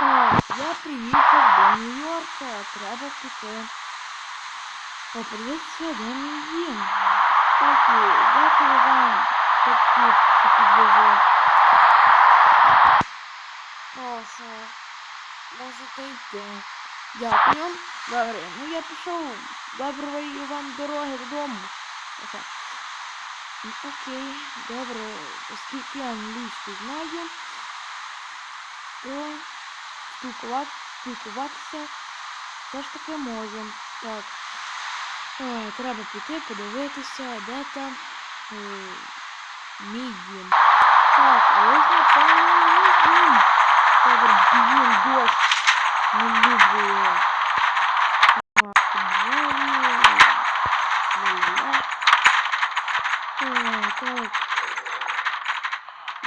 Так, я приїхав до Нью-Йорка, треба піти. Мій дім. Так, дякую вам, такі, що підвезли. Прошу, можете йти. Дякую. Добре, ну я пішов. Доброї вам дороги додому. Ну, Окей, добре, оскільки я англійську знаю, то спілкувати, спілкуватися все ж таки можемо. Так. Е, треба піти, подивитися, де там е, мій дім. Так, а ось напевно дім. Добре, блін, дощ. Не люблю. Е.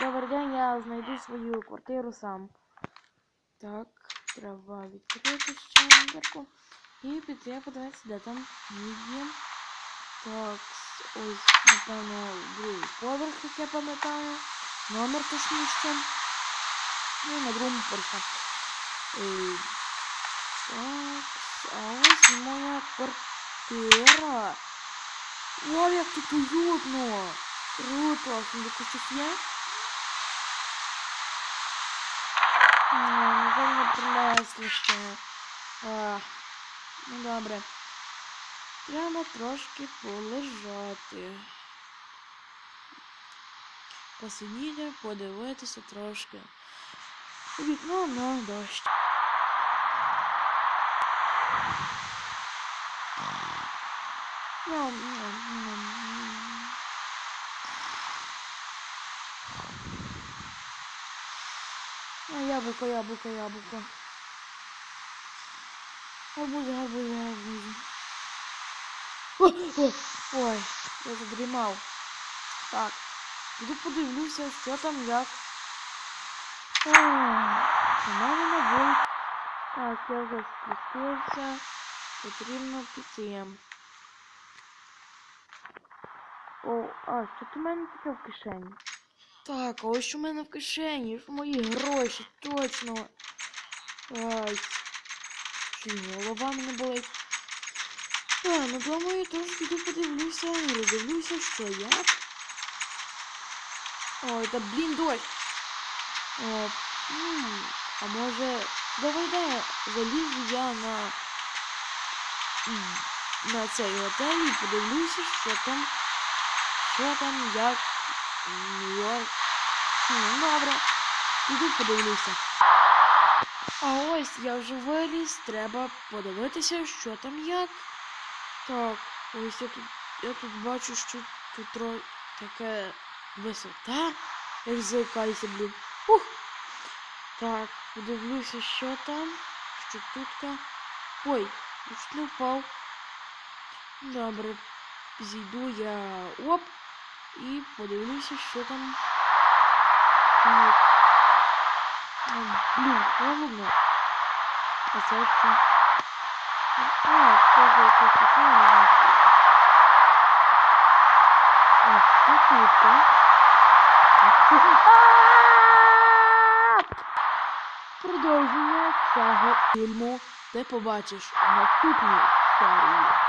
Добрий день, я знайду свою квартиру сам. Так, треба відкрити ще дверку. І піти подивитися, де там мій дім. Так, ось, напевно, другий поверх, як я пам'ятаю. Номер точніше. Ну, і на другому поверсі. Е, Так, а ось і моя квартира. Вау, як тут уютно. Круто, а тут щось є? Е, На жаль, не принесли ще. А, ну добре. Треба трошки полежати. Посидіти, подивитися трошки. У Вікно на дощ. Ням, ням, ням, А, яблуко, яблуко, яблуко. Гарбузи. О, о, ой, я задрімав. Так, піду подивлюся, що там як. Ой, у мене на вулиці. Так, я вже спустився. Потрібно піти. О, а, що тут у мене таке в кишені? Так, а ось в мене в кишені, що мої гроші, точно. Ай. Чи голова мене болить. А, ну думаю, тож піду подивлюся, роздивлюся, що як. Ой, та блін, дощ. О, а може, давай дай залізу я на на цей готель і подивлюся, що там, що там, як. Ну, добре, піду подивлюся. А ось я вже виліз, треба подивитися, що там як. Так, ось я тут, я тут бачу, що тут таке висота. Як заїкаюся, блін. Ух! Так, подивлюся, що там. Що тутка. Ой, чуть не впав. Добре, зійду я оп і подивлюся, що там. Блін, холодно. А це що? А, що якесь таке? А, що тут! Продовження цього фільму ти побачиш у наступній серії.